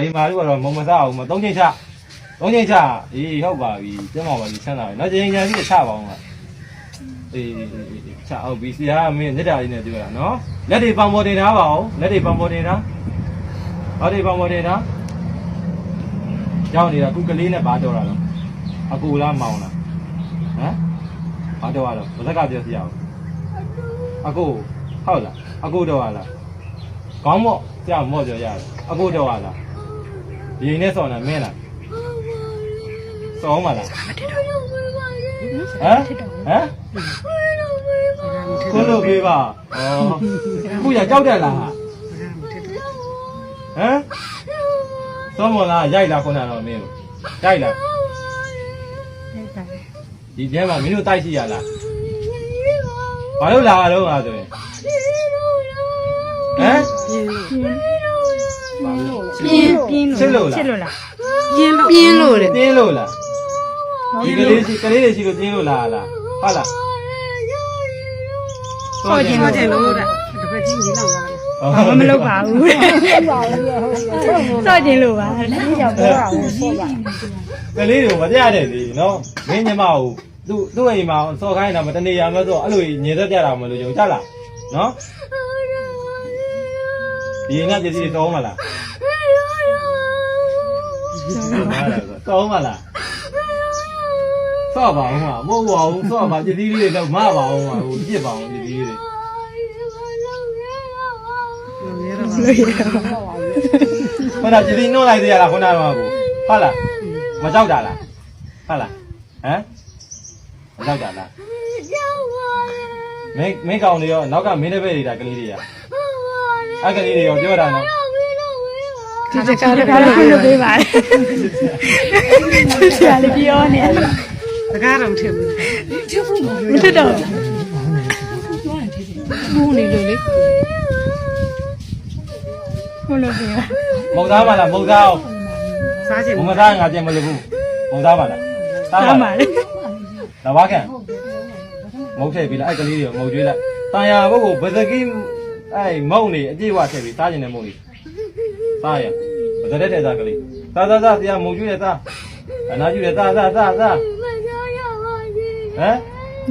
လိမ္မာတို့ကတော့မုံမစားအောင်မသုံးချိန်ချသုံးချိန်ချအေးဟုတ်ပါပြီကျင်းပါပါပြီချမ်းသာပြီနောက်ချိန်ချိန်ကြီးချပါအောင်ကအေးချအောင်ပြီဆရာကမင်းလက်တာလေးနဲ့ပြောတာနော်လက်တွေပေါင်ပေါ်တင်ထားပါအောင်လက်တွေပေါင်ပေါ်တင်ထားဘာတွေပေါင်ပေါ်တင်ထားကြောင်းနေတာခုကလေးနဲ့ဘာတော့တာလဲအကူလားမောင်လားဟမ်ဘာတော့ရတော့ဘယ်သက်ကပြောစီရအောင်အကူဟုတ်လားအကူတော့ရလားကောင်းမော့ကြာမော့ပြောရတယ်အကူတော့ရလား ဒီနဲ့စော်နေမင်းလားစော်မလားဟမ်ဟမ်ကိုလို့ပေးပါဩခုရကြောက်တယ်လားဟမ်စော်မလားရိုက်လားခုနကတော့မင်းရိုက်လားဒီထဲမှာမင်းတို့တိုက်ရှိရလားဘာလို့လာတော့อ่ะဆိုရင်ဟမ် ပြင်းပြင်းချစ်လို့လားချစ်လို့လားပြင်းလို့ပြင်းလို့တဲ့တင်းလို့လားဒီကလေးရှိကလေးတွေရှိလို့တင်းလို့လားလားဟုတ်လားဆော့ကျင်ဆော့ကျင်လို့တဲ့တစ်ဖက်ကြီးကြီးလောက်ပါလားဘာမှမလုပ်ပါဘူးစော့ကျင်လို့ပါလက်ကြောက်ပြောတာကိုစော့ပါကလေးတွေမပြတဲ့လေနော်မင်းညီမကိုသူ့သူ့အိမ်မှာစော်ခိုင်းတာမတနေရမဲ့ဆိုအဲ့လိုညင်သက်ကြတာမလို့ယုံကြလားနော် ဒီငါပစ္စည်းတောင်းမလားတောင်းမလားစော့ပါအောင်မမဟုတ်ပါဘူးစော့ပါပစ္စည်းလေးတွေတော့မပါအောင်ပါဟိုပြစ်ပါအောင်ပစ္စည်းလေးတွေရဲတော့လို့ရတော့ခုနပစ္စည်းနှုတ်လိုက်သေးရလားခုနကတော့ကိုဟုတ်လားမကြောက်တာလားဟုတ်လားဟမ်မကြောက်တာလားမင်းမင်းကောင်တွေရောနောက်ကမင်းတဲ့ဘက်တွေဒါကလေးတွေက အဲ့ကလေးတွေရောပြောတာနော်ဒီတကားတကားလို့ပြုလုပ်ပေးပါဆရာလေးပြောနေတယ်တကားတော့မထည့်ဘူးမထတော့ဘူးနေလို့လေဟုတ်လို့ပြမုံသားပါလားမုံသားအောင်စားကျင်မုံသားငါပြန်မလို့ဘူးမုံသားပါလားသားပါလေလာပါခံမုတ်ထည့်ပြီလားအဲ့ကလေးတွေရောမုံကျွေးလိုက်တန်ရာဘုတ်ကိုဗဇကီ အဲ့မုံနေအပြည့်ဝထည့်ပြီစားကျင်တဲ့မုံလေးစားရဗဇတဲ့တဲ့စားကလေးစားစားစားတရားမုံကျွေးတဲ့စားအနာကျွေးတဲ့စားစားစားစားဟမ်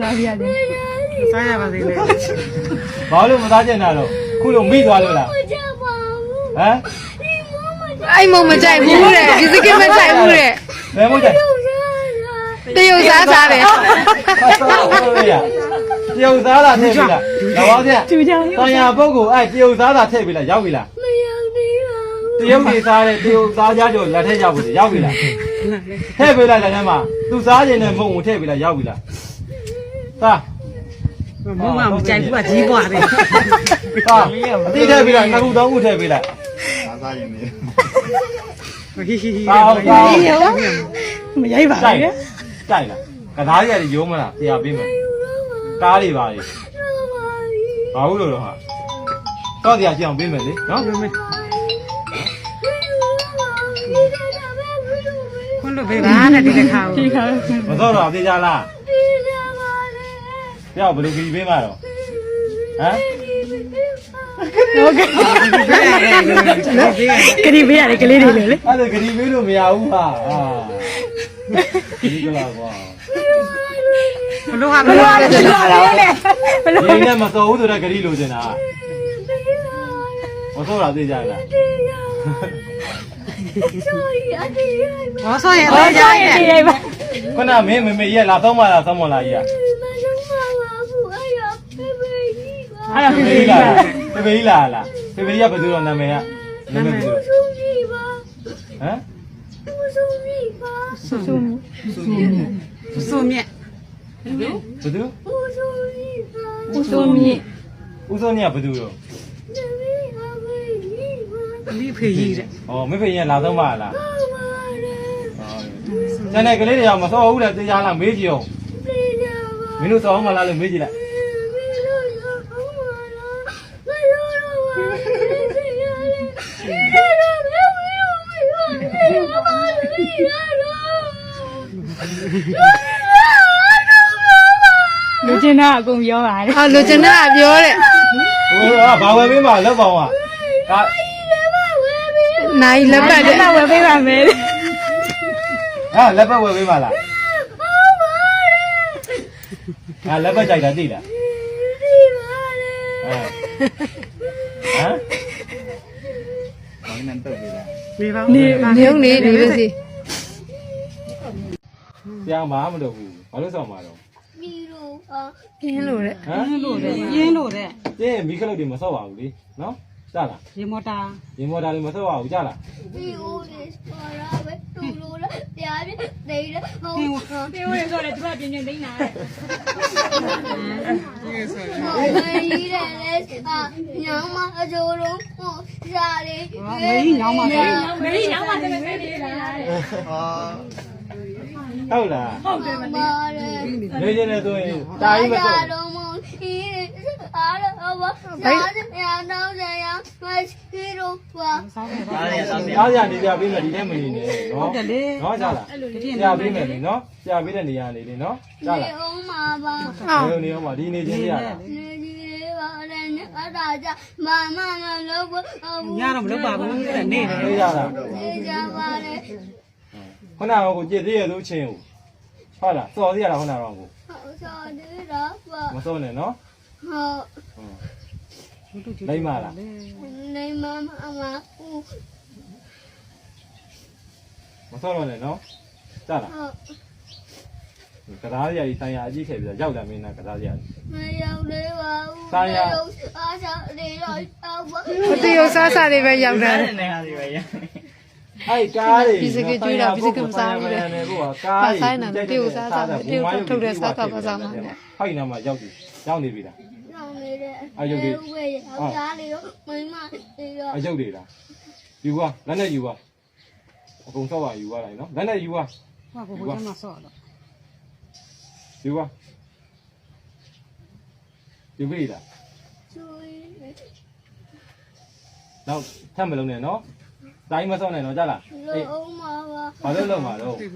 သားပြရတယ်စားရပါသေးတယ်ဘာလို့မသားကျင်တာတော့ခုလုံးမိသွားလို့လားဟမ်အဲ့မုံမကြိုက်ဘူးတဲ့ဒီစကင်မကြိုက်ဘူးတဲ့ဘယ်မို့ကြိုက်တရုတ်စားစားတ ယ်တရုတ်သားတာထည့်ပြီလားတော့ဗျာသူကြောင့်တန်ရာပုတ်ကိုအဲ့တရုတ်သားတာထည့်ပြီလားရောက်ပြီလားတရုတ်ကြီးစားတဲ့တရုတ်သားကြကြောလက်ထက်ရောက်ပြီရောက်ပြီလားထည့်ပြီလားလက်ထဲမှာသူစားခြင်းနဲ့မုံကိုထည့်ပြီလားရောက်ပြီလားသာမုံမမကြိုက်ဘူးကကြီးပွားတယ်သာတိထည့်ပြီလားနှစ်ခုသုံးခုထည့်ပြီလားဟီဟီဟီသာဟုတ်သာမရိုက်ပါကြိုက်ဘူးကြိုက်လားကသားရည်ရုံးမလားတရားပေးမယ် ကားတွေပါလေဘာလို့လို့တော့ဟာတော့တရားကြည့်အောင်ပေးမယ်လေနော်ခွန်းလို့ပေးပါတဲ့ဒီတစ်ခါဒီကိုခါမစောတော့သိကြလားပြောဘယ်လိုကြည့်ပေးမှာတော့ဟမ်ဟုတ်ကဲ့ကတိပေးရတယ်ကလေးတွေလေလေအဲ့ဒါဂရီပေးလို့မရဘူးဟာဟာဒီကလာကွာ ဘလို့ဟာဘလို့ဟာဘယ်လိုလဲဘယ်လိုဒီနဲ့မစောဘူးဆိုတော့ဂရီလိုချင်တာမစောတာသိကြလားဘောဆောရဲ့ဟောတော့ကြောကြက်ရရဲ့ည်ရိုက်ပါခုနမင်းမမေရဲ့လာသုံးမလားသုံးမလားကြီးอ่ะအဲ့ဒါဖေဖြစ်ဖေပြီလာလားဖေဖေလာလားဖေဖေရဘယ်သူတော့နာမည်ကနာမည်ဘယ်သူဟမ်ဆူဆူစုံမြက် ဘယ်သူဦးစိုးမြင့်ဦးစောမြတ်ဘယ်သူရောလိဖေကြီးတဲ့ဩမဖေရင်လာသုံးမလားကျန်တဲ့ကလေးတွေကမစောဘူးလေတရားလားမေးကြည့်အောင်မင်းတို့စောအောင်မလားလို့မေးကြည့်လိုက် လူချင်းတော့အကုန်ပြောပါတယ်ဟောလူကျင်တာပြောတဲ့ဟိုကဘာဝယ်ပေးမှာလက်ပေါင်းอ่ะဒါနိုင်လက်ပတ်တဲ့လက်ဝယ်ပေးပါမယ်ဟာလက်ပတ်ဝယ်ပေးပါလားဟာလက်ပတ်ကြိုက်တာသိလားဟမ်ဟမ်နေပါနေနေုံနေနေပါစီပြားမှာမလုပ်ဘူးဘာလို့ဆောင်မှာတော့ ပြင်းလို့တဲ့ဟမ်လို့တဲ့ရင်းလို့တဲ့ကျင်းမီးခလုတ်တွေမဆော့ပါဘူးလေနော်ကြားလားရေမော်တာရင်မော်တာတွေမဆော့ပါဘူးကြားလားပြောရဆိုလည်းသူကပြင်းပြင်းသိနေတာမင်းညောင်းပါလေမင်းနောက်မှတကယ်သိနေတာဟု တ်လားဟုတ်တယ်မလေးနေနေနေဆိုရင်တာကြီးမဆော့တော့မအားရဘာသာပြန်တော့ရရမရှိတော့ပါဆောင်းခဲ့ပါအားရနေကြပေးမယ်ဒီထဲမနေနဲ့ဟုနော်တ်တယ်လေနော်ကြားလားကြာပေးမယ်လေနော်ကြာပေးတဲ့နေရာနေလေနော်ကြားနေလားအောင်ပါပါအော်နေနေအောင်ပါဒီနေချင်းရတာနေကြီးပါနဲ့အတားကြမမမလို့ဘူးညတော့မလုပ်ပါဘူးတဲ့နေတယ်နေရတာနေကြပါလေ ခုနကကိုကြည်သေးရလို့ချင်းကိုဟုတ်လားစော်သေးရတာခုနကတော့ကိုဟောဆောဒီတော့ပါမစော်နဲ့နော်ဟောလိမ့်ပါလားနေမမမဦးမစော်တော့နဲ့နော်ကြားလားဟောကစားရည်ဆိုင်ရာအကြီးခဲ့ပြီးတော့ရောက်လာမင်းနာကစားရည်မရောက်သေးပါဘူးအားချနေတော့အောက်ပါအတေရောစားစားတွေပဲရောက်တယ် အဲ့ကားတွေဒီစကကြွေးတာဒီစကမစားဘူးလေနဲ့ကိုကကားပါဆိုင်တာတေကိုစားစားတေကိုထုတ်တယ်စားစားပါစားမှာနဲ့ဟိုက်နာမှာရောက်ပြီရောက်နေပြီလားရောက်နေတဲ့အာရုပ်တွေဝေးအောင်သားလေးတော့မိမနေတော့အယုတ်တွေလားယူပါလက်နဲ့ယူပါအကုန်ဆော့ပါယူပါလိုက်နော်လက်နဲ့ယူပါဟာကိုကိုကျမဆော့တော့ယူပါယူပြီလားကျွေးနောက်ထပ်မလုံးနဲ့နော် တိုင်းမဆော့နဲ့နော်ကြားလားအေးလုံးမှာပါဘာလို့လုံးမှာတော့ဒီ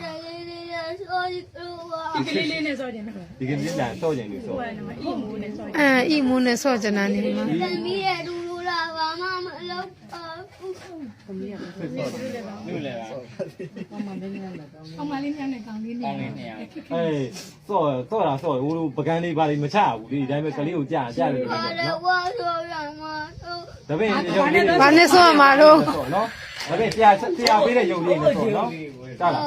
တလေးလေးရဆောရီလို့ပါကလေးလေးနဲ့စောကြတယ်ဟုတ်ဒီကနေ့လန်ဆော့ကြင်လို့ဆော့ကဲ့နမအီမိုးနဲ့စောကြအဲအီမွန်းနဲ့ဆော့ကျင်တာနေမှာတမီးရဲ့ဒူ လူလာဘာမှမလုပ်ပါဘူးသမီးကမြို့လေလားအောင်မလေးများနဲ့ကောင်လေးနဲ့အေးဆော့ဆော့တာဆော့ဟိုပကန်းလေးပါလေးမချဘူးလေဒီတိုင်းပဲကလေးကိုကြာကြာလို့ဘာလဲနော်ဝါဆိုရမှာတော့ဒါပေမဲ့ရုပ်လေးဘာနဲ့ဆော့မှာတော့ဆော့နော်ဒါပေမဲ့ဆရာဆရာပေးတဲ့ရုပ်လေးနဲ့ဆော့နော်ကြားလား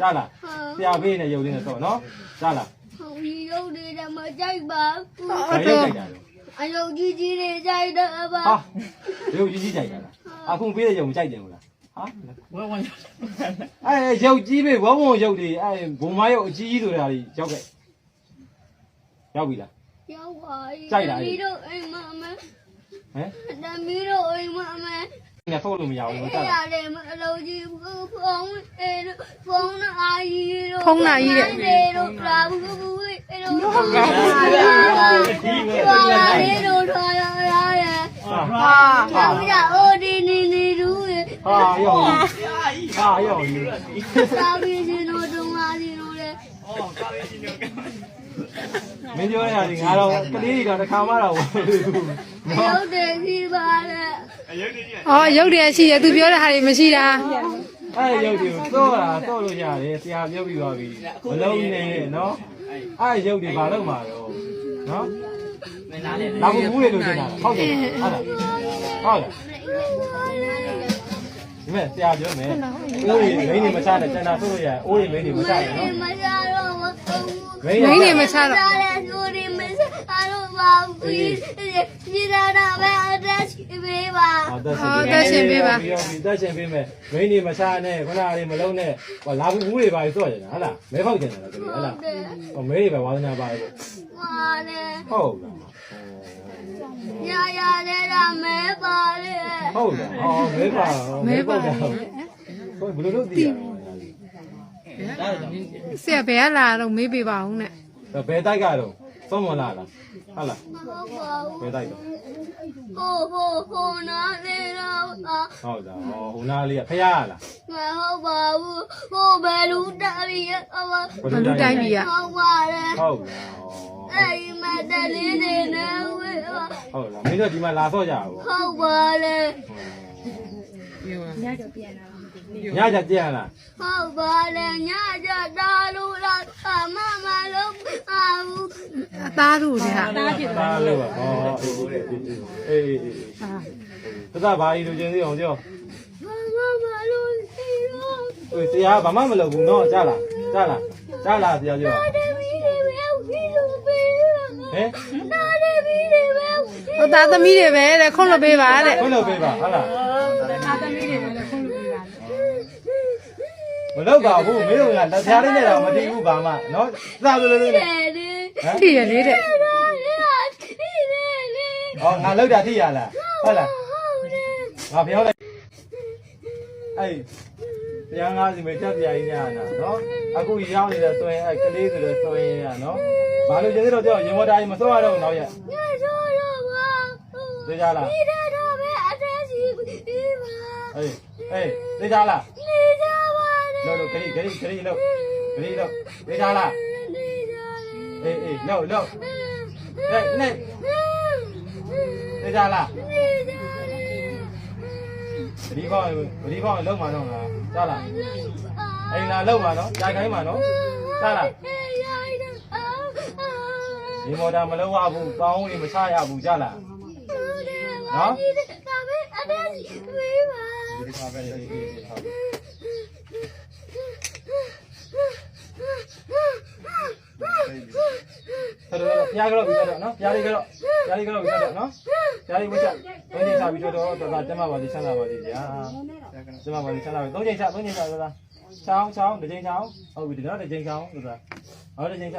ကြားလားဆရာပေးတဲ့ရုပ်လေးနဲ့ဆော့နော်ကြားလားဟိုဒီရုပ်လေးတော့မကြိုက်ပါဘူးဘာရုပ်ကြိုက်တာလဲ အယုတ်ကြီးကြီးတွေကြိုက်တော့ပါဟာရုပ်ကြီးကြီးကြိုက်တာလားအခုပေးတဲ့ရုပ်မကြိုက်တယ်ဘူးလားဟာဝဝဝအဲရုပ်ကြီးပဲဝဝရုပ်တွေအဲဘုံမရုပ်အကြီးကြီးဆိုတာတွေရောက်ခဲ့ရောက်ပြီလားရောက်ပါကြိုက်တာလေတမီးတို့အိမ်မမဟမ်တမီးတို့အိမ်မမ ငါဆော့လို့မရဘူးအဲ့ကြားရလားတယ်မအလုပ်ကြီးဖုန်းအဲဖုန်းအာကြီးတို့ဖုန်းနာကြီးတဲ့တယ်တို့လာဘူးဘူးအဲတို့လာလေးတို့ထားရရတယ်ဟာဟာကြောက်ကြအိုဒီနီနီဒူးရဟာရောက်ဟာရောက်ယူသာပြီးရှင်တို့တုံးလာရှင်တို့လေမင်းပြောရတာဒီငါတော့ကလေးတွေတော့တစ်ခါမှတော့ဝယ်ဘူးရုပ်တယ်ကြီးပါလေ အော်ရုပ်တည်းရှိတယ်သူပြောတဲ့ဟာတွေမရှိတာအဲ့ရုပ်တွေစောတာစောလို့ရတယ်ဆရာပြောပြီးပါပြီမလုံးနဲ့နော်အဲ့ရုပ်တွေဘာလို့မှာတော့နော်လာဘူးဘူးလေလို့ဆိုတာဟုတ်တယ်ဟုတ်လားဟုတ်လားဒီမဲ့ဆရာပြောမယ်အိုးရီမင်းနေမချနဲ့ကျန်တာဆိုလို့ရအိုးရီမင်းနေမချနဲ့နော်မရတော့မဟုတ်မင်းမင်းနေမချတော့စားတယ်ဆိုဒီမစ အားလို့ပါဘူးဒီရတာပဲအတက်ရှိပေးပါဟောတက်ရှင်ပေးမယ်တက်ရှင်ပေးမယ်မင်းနေမချနဲ့ခုနကလေးမလုံးနဲ့ဟောလာဘူးဘူးတွေပါစော့ကြတယ်ဟုတ်လားမဲဖောက်ကြတယ်လားကလေးဟုတ်လားဟောမဲတွေပဲဝါသနာပါလေမာတယ်ဟုတ်လားရရတဲ့ရမဲပါလေဟုတ်လားဟောမဲပါမဲပါတော့ဘယ်လိုလုပ်သိရလဲဆရာဘယ်ကလာတော့မေးပေးပါဦးနဲ့ဘယ်တိုက်ကတော့ စောမလာလားဟုတ်လားမဟုတ်ပါဘူးဘယ်တိုက်တော့ဟိုဟိုဟိုနာလေတော့ဟုတ်လားဟောဟိုနာလေးကဖရလားမဟုတ်ပါဘူးဟိုဘယ်လူတားရအမဘလူတိုင်းကြီးကဟုတ်ပါတယ်ဟုတ်လားအဲ့မတလေးနေနေဝေးပါဟုတ်လားမင်းတို့ဒီမှာလာဆော့ကြဘူးဟုတ်ပါတယ်ညတော့ပြန်လာ တော့မသိဘူးညကြကြံလားဟုတ်ပါလေညကြတာလို့လားအမမလုံးအာဘူးအသားတို့တဲ့ဟာတားဖြစ်တာလို့ပါဟောအေးအေးအေးအေးဟာသဒဘာကြီးလိုချင်သေးအောင်ကြောမမမလုံးစီရောဟိုတရားဘာမှမလုပ်ဘူးနော်ကြားလားကြားလားကြားလားတရားကြောနာတယ်မီးတွေပဲဝီလူပေးဟင်နာတယ်မီးတွေပဲဟိုသားသမီးတွေပဲတဲ့ခွန့်လွတ်ပေးပါတဲ့ခွင့်လုပ်ပေးပါဟုတ်လား အာသမီးတွေလည်းခွင့်လို့ပြပါ မ လုပ်ပါဘူးမင်းတို့ကလက်ဖြားလေးနဲ့တော့မတည်ဘူးဘာမှနော်သာလို့လို့တယ်လေဟမ်ထိရလေးတဲ့တော့လေဒီလေလေဟောငါလောက်တာထိရလားဟုတ်လားဟုတ်တယ်ငါပြောလိုက်အေးတရားငါးစီမတက်ပြကြီးညာနာနော်အခုရောက်နေတဲ့ဆိုရင်အဲကလေးဆိုတော့ဆိုရင်ရနော်ဘာလို့ကျင်းတော့ကြောက်ရင်မတားကြီးမစောရတော့နောက်ရက်ညဆိုတော့ပါသိကြလားဒီတော့ပဲအတက်စီပြီးပါအေးအေးသိကြလား နေကြပါနဲ့လို့လို့ခရီးခရီးခရီးလို့ခရီးလို့သိကြလားနေကြလေအေးအေးလို့လို့ဟဲ့နေသိကြလားနေကြလေဒီဘောင်ဒီဘောင်လုံးမှာတော့ငါကြားလားအိမ်လာလုံးမှာနော်ကြားခိုင်းမှာနော်ကြားလားရိုက်တော့အာဒီမော်တာမလုံးဝဘူးကောင်းဝင်မချရဘူးကြားလားနော်ဒီကပဲအတက်စီပြီးပါဒီခါပဲအေးအေးဟု တ်ဆရာကဖျားကြောပြီးတော့နော်ဖျားလေးကြောဖျားလေးကြောပြီးတော့နော်ဖျားလေးဝှချက်သုံးချိန်ချပြီးတော့တော့တော့တက်မှာပါလိချမ်းသာပါလိဗျာကျမပါလိချမ်းသာပါသုံးချိန်ချသုံးချိန်ချဆိုတာချောင်းချောင်းတစ်ချိန်ချောင်းဟုတ်ပြီဒီတော့တစ်ချိန်ချောင်းဆိုတာဟောတစ်ချိန်ချ